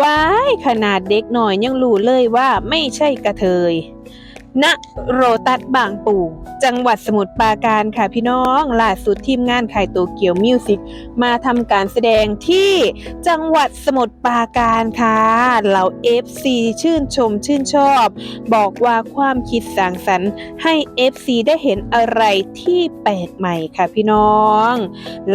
ว้ายขนาดเด็กหน่อยยังรู้เลยว่าไม่ใช่กระเทยณโรตัสบางปู จังหวัดสมุทรปราการค่ะพี่น้องล่าสุดทีมงานขายโตเกียวมิวสิกมาทำการแสดงที่จังหวัดสมุทรปราการค่ะเหล่า FC ชื่นชมชื่นชอบ บอกว่าความคิดสร้างสรรค์ให้ FC ได้เห็นอะไรที่แปลกใหม่ค่ะพี่น้อง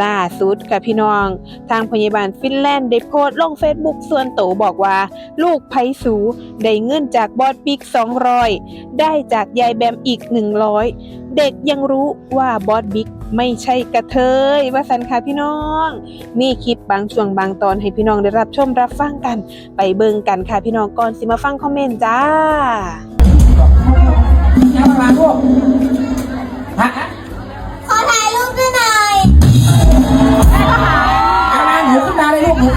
ล่าสุดค่ะพี่น้อง ทางพยาบาลฟินแลนด์ได้โพสต์ลงเฟซบุ๊กส่วนตัวบอกว่า ลูกไพสู ได้เงินจากบอสบิ๊ก200 ได้จากยายแบมอีก 100เด็กยังรู้ว่าบอสบิ๊กไม่ใช่กระเทยว่าสันค่ะพี่น้อง มีคลิปบางช่วงบางตอนให้พี่น้องได้รับชมรับฟังกัน ไปเบิ่งกันค่ะพี่น้องก่อนสิมาฟังคอมเมนต์จ้ายังมาลูกฮะขอถ่ายรูปด้วยหน่อยเอามาหนูขึ้นมาเลยลูกหนูขึ้นมาเลย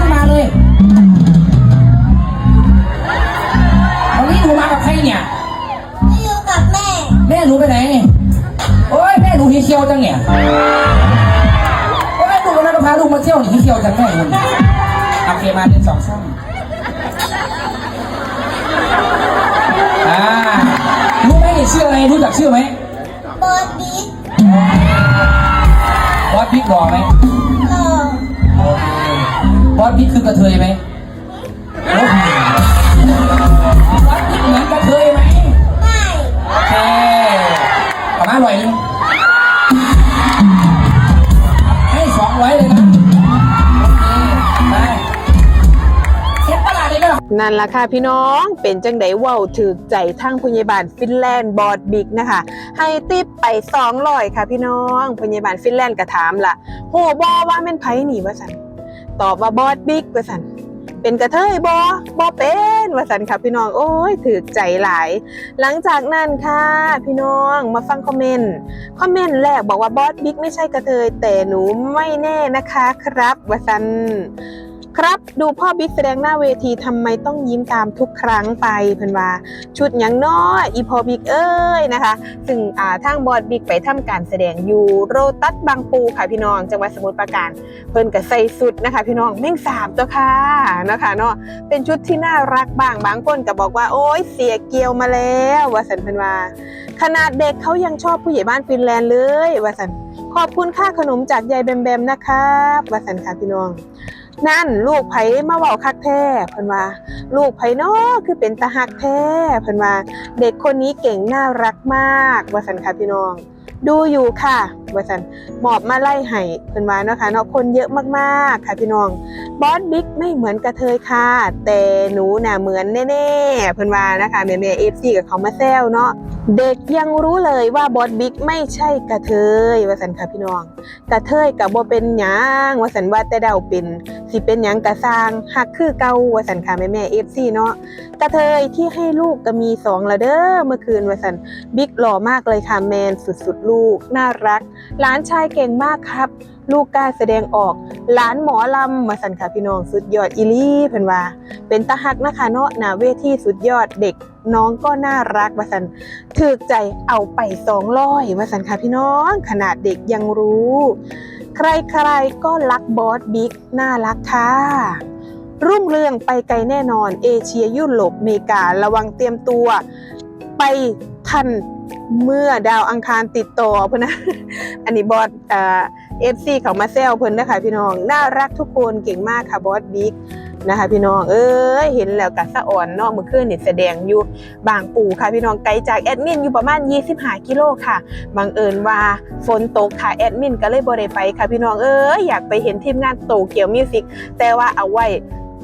วัน ยวจังเนี่ยโอ้ยหนูกำลังจะพาลูกมาเที่ยวหนีเที่ยวจังแม่คุณโอเคมาเดินสองช่องอ่ารู้ไหมนี่ชื่ออะไรรู้จักชื่อไหมบอสบิ๊กบอสบิ๊กบอกไหมหล่อบอสบิ๊กคือกระเทยไหม นั่นล่ะค่ะพี่น้องเป็นจังไดเว้าถือใจทางพยาบาลฟินแลนด์บอดบิ๊กนะคะ ให้ติปไป200ค่ะพี่น้องพยาบาลฟินแลนด์ก็ถามล่ะโหบอว่าแม่นไผหนีว่าสันตอบว่าบอดบิ๊กว่าสันเป็นกระเทยบอบอเป็นว่าสันค่ะพี่น้องโอ้ยถือใจหลาย หลังจากนั้นค่ะ พี่น้องมาฟังคอมเมนต์คอมเมนต์แรกบอกว่าบอสบิ๊กไม่ใช่กระเทยแต่หนูไม่แน่นะคะครับว่าสัน ครับ ดูพ่อบิ๊กแสดงหน้าเวทีทำไมต้องยิ้มตามทุกครั้งไปเพิ่นว่า ชุดยังน้อยอีพอบิ๊กเอ้ยนะคะซึ่งอ่าทางบอดบิ๊กไปทำการแสดงอยู่โรตัสบางปูค่ะพี่น้อง จังหวัดสมุทรปราการเพิ่นก็ใส่สุดนะคะ พี่น้องแม่งสามตัวค่ะนะคะเนาะเป็นชุดที่น่ารักบ้างบางคนก็บอกว่าโอ๊ยเสียเกียวมาแล้วว่าสันเพิ่นว่า ขนาดเด็กเขายังชอบผู้ใหญ่บ้านฟินแลนด์เลยว่าสันขอบคุณค่าขนมจากยายแบมแบมนะครับว่าสันค่ะพี่น้อง นั่นลูกไผมาเว้าคักแท้เพิ่นว่า ลูกไผเนาะคือเป็นตาหักแท้เพิ่นว่า เด็กคนนี้เก่งน่ารักมากว่าสันค่ะพี่น้อง ดูอยู่ค่ะว่าสันหมอบมาไล่ให้เพิ่นว่าเนาะค่ะเนาะคนเยอะมากๆค่ะพี่น้องบอสบิ๊กไม่เหมือนกระเทยค่ะ แต่หนูน่ะเหมือนแน่ๆเพิ่นว่านะคะแม่แม่เอฟซีกับเขามาแซวเนาะเด็กยังรู้เลยว่าบอสบิ๊กไม่ใช่กระเทยว่าสันค่ะพี่น้อง กระเทยกับบ่เป็นหยังว่าสันว่าแต่เดาเป็น สิเป็นหยังกะสร้างหักคือเก่าว่าสันค่ะแม่แม่เอฟซีเนาะกระเทยที่ให้ลูกก็มีสองและเด้อเมื่อคืนว่าสันบิ๊กหล่อมากเลยค่ะแมนสุดๆลูก น่ารักหลานชายเก่งมากครับ ลูกกล้าแสดงออกหลานหมอลำมาสันค่ะพี่น้องสุดยอดอีลี่เพิ่นว่า เป็นตาหักนะคะเนาะหนาเวทีสุดยอดเด็กน้องก็น่ารักวาสันถึกใจเอาไปสองร้อยวาสันค่ะพี่น้อง ขนาดเด็กยังรู้ ใครๆก็รักบอสบิ๊กน่ารักค่ะ รุ่งเรืองไปไกลแน่นอน เอเชียยุโรปอเมริการะวังเตรียมตัว ไปทันเมื่อดาวอังคารติดต่อเพื่อนนะ อันนี้บอสเอฟซีเขามาแซวเพื่อนนะคะพี่น้อง น่ารักทุกคนเก่งมากค่ะบอสบิ๊ก นะคะพี่น้องเอ้ยเห็นแล้วกัสะอ่อนเนาะเมื่อคืนนี่แสดงอยู่บางปูค่ะพี่น้องไกลจากแอดมินอยู่ประมาณ 25 กิโลค่ะบังเอิญว่าฝนตกค่ะแอดมินก็เลยบ่ได้ไปค่ะพี่น้องเอ้ยอยากไปเห็นทีมงานโตเกียวมิวสิกแต่ว่าเอาไว้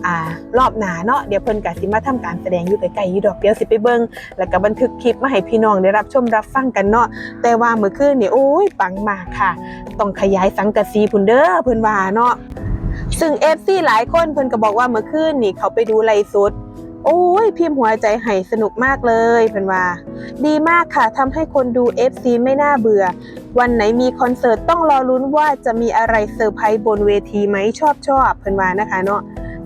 อ่ารอบหนาเนาะเดี๋ยวเพิ่นก็สิมาทำการแสดงอยู่ไกลๆอยู่ดอกเดียวสิไปเบิ่งแล้วก็บันทึกคลิปมาให้พี่น้องได้รับชมรับฟังกันเนาะแต่ว่าเมื่อคืนนี่โอ้ยปังมากค่ะ ต้องขยายสังกะสีพุ่นเด้อเพิ่นว่าเนาะ ซึ่ง FC หลายคนเพิ่นก็บอกว่าเมื่อคืนนี่เขาไปดูไลฟ์สดโอ้ยพิมพ์หัวใจให้สนุกมากเลยเพิ่นว่า ดีมากค่ะทำให้คนดู FC ไม่น่าเบื่อ วันไหนมีคอนเสิร์ตต้องรอลุ้นว่าจะมีอะไรเซอร์ไพรส์บนเวทีไหมชอบชอบเพิ่นว่านะคะเนาะ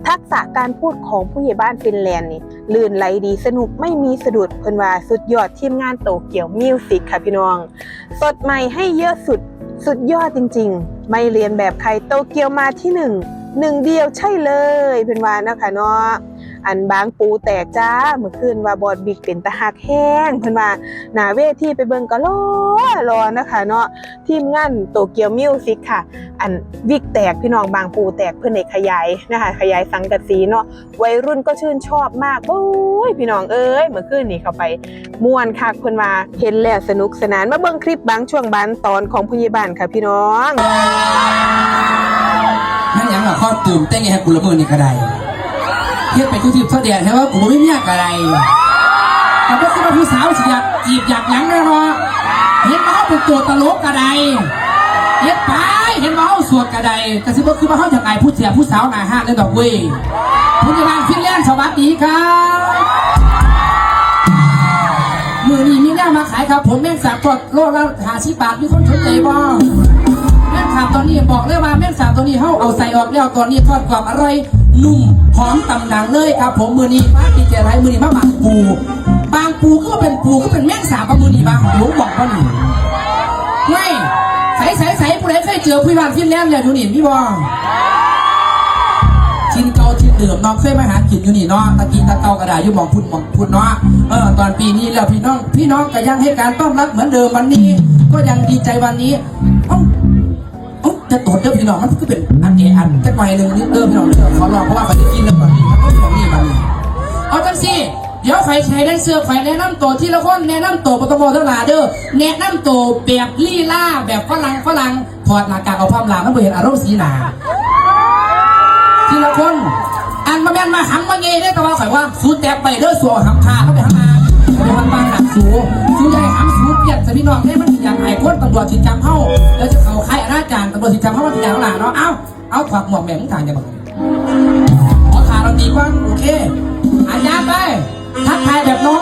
ทักษะการพูดของผู้ใหญ่บ้านฟินแลนด์นี่ลื่นไหลดีสนุกไม่มีสะดุดเพิ่นว่าสุดยอดทีมงานโตเกียวมิวสิกค่ะพี่น้อง สดใหม่ให้เยอะสุดสุดยอดจริง ๆ ไม่เรียนแบบใครโตเกียวมาที่หนึ่งหนึ่งเดียวใช่เลยเป็นว่านะคะเนาะ อันบางปูแตกจ้าเมื่อคืนว่าบอดบิ๊กเป็นตะหักแห้งเพิ่นว่าหน้าเวทีไปเบิ่งก็รอรอนะคะเนาะทีมงานโตเกียวมิวสิกค่ะ อันวิกแตกพี่น้องบางปูแตกเพื่อนในขยายนะคะ ขยายสังกะสีเนาะวัยรุ่นก็ชื่นชอบมากโอ้ยพี่น้องเอ้ยเมื่อคืนนี้เข้าไปม่วนคักเพิ่นมาเห็นแล้วสนุกสนานมาเบิ่งคลิปบางช่วงบางตอนของพยาบาลค่ะพี่น้องนั่นยังอะข้อตื่นเต้นไงฮะกูละเมินนี่กระได เทียบไปทุกทีเท่าเดียดใช่ว่ากูไม่มีกระไดแต่ก็คือว่าผู้สาวสิอยากจีบอยากหยังแน่นอนเห็นมาเขาเป็นตัวตลกกระไดเห็นไปเห็นมาเขาสวดกระไดแต่สิบ่คือมาเขาอยากไงผู้เสียผู้สาวหน้าห้าเลยดอกเว้ยพยาบาลฟินแลนด์สวัสดีครับมือนี้มีแน่มาขายครับ ผมแม่งสาบทอดโลละหาสิบบาทมีคนสนใจบ้างแม่งสาบตอนนี้บอกเลยว่าแม่งสาบตอนนี้เฮาเอาใส่ออกแล้วตอนนี้ทอดกรอบอร่อย นุ่มหอมตำดังเลยครับ ผมมือนี้าดีเจไรมือนี้าหมักปู บางปูก็เป็นปูก็เป็นแม่งสาบมือนี้บางหลวงบอกว่าหนึ่งไม่ใส่ใส่ใส่ผู้ใดเคยเจอผู้บานฟินแลนด์แล้วอยู่นี่พี่บองชินเก่าชินเดิมน้องเคยมาหากินอยู่นี่เนาะตะกี้ตะเกากระดาษอยู่หมองพุ่นหมองพุ่นเนาะเออตอนปีนี้แล้วพี่น้องพี่น้องก็ยังให้การต้อนรับเหมือนเดิมวันนี้ ก็ยังดีใจวันนี้ จะตรวเด้อพี่น้องมันก็เป็นอันเออันจะไปหนึ่งนิดเด้อพี่น้องเด้อขอรองเพราะว่าเขาจะกินแล้วก่อนมันต้องของนี่มันเอาจังสิเดี๋ยวไฟแชร์ได้เสื้อไฟแนะนำตัวที่ละคนแนะนำตัวปตมเท่าไหร่เด้อแนะนำตัวแบบลี่ล่าแบบฝรั่งฝรั่งถอดหน้ากากเอาความหลามันบ่เห็นอารมณ์สีหนาทีละคนอันมาแม่นมาหังมาเงยได้แต่ว่าข่อยว่าสูดแตกไปเด้อสัวหักพาเข้าไปหามาไปทำบ้านหนักสู พี่น้องให้มันอยากไอ้คนตำรวจจิตจำเข้าแล้วจะเข้าค่ายอาจารย์ตำรวจจิตจำเข้ามาที่จางหลังเนาะ เอ้า เอาขวักหมวกแม่มึงทางจะบอกขอขาเราตีกว้างโอเค อาจารย์ไป ทักทายแบบน้อง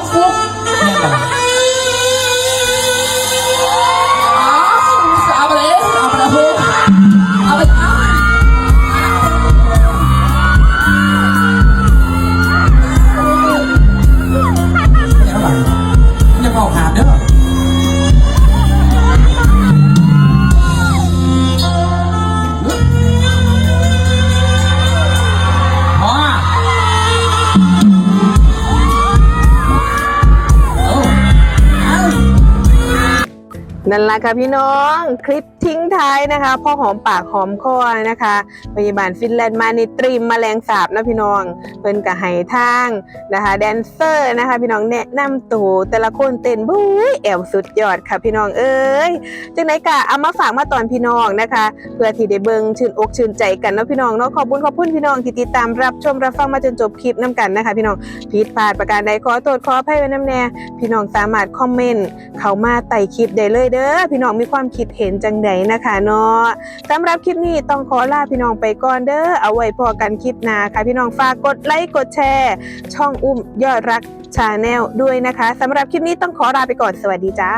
นั่นแหละค่ะพี่น้องคลิป ทิ้งท้ายนะคะพ่อหอมปากหอมคอนะคะพยาบาลฟินแลนด์มาในตรีมแมลงสาบนะพี่น้องเพิ่นกับไห้ทางนะคะแดนเซอร์นะคะ พี่น้องแนะนำตัวแต่ละคนเต้นบุ้ยแอวสุดยอดค่ะพี่น้องเอ้ยจังไหนกะเอามาฝากมาตอนพี่น้องนะคะ เพื่อที่ได้เบิงชื่นอกชื่นใจกันเนาะพี่น้องเนาะขอบคุณขอบคุณพี่น้องที่ติดตามรับชมรับฟังมาจนจบคลิปน้ำกันนะคะ พี่น้องผิดพลาดประการใดขอโทษขออภัยไว้น้ำแน่พี่น้องสามารถคอมเมนต์เข้ามาไต่คลิปได้เลยเด้อพี่น้องมีความคิดเห็นจังใดนะคะเนาะสำหรับคลิปนี้ต้องขอลาพี่น้องไปก่อนเด้อเอาไว้พอกันคลิปหน้าค่ะพี่น้องฝากกดไลค์กดแชร์ ช่องอุ้มยอดรักชาแนลด้วยนะคะสำหรับคลิปนี้ต้องขอลาไปก่อนสวัสดีจ้า